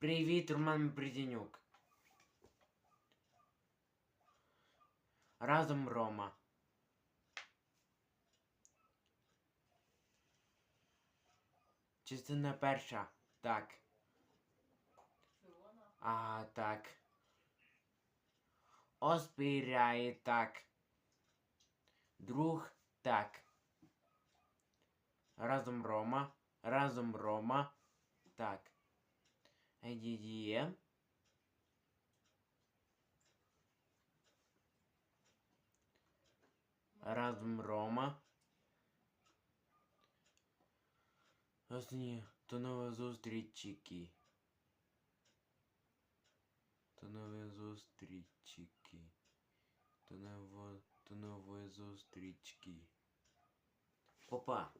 Привіт, Роман Бердянюк. Разом Рома. Частина перша. Так. А, так. Оспіряє так. Друг так. Разом Рома. Разом Рома. Так. Едідіє. Разом Рома. Останні. До нової зустрічі. До нової зустрічі. До нової, зустрічки. Опа.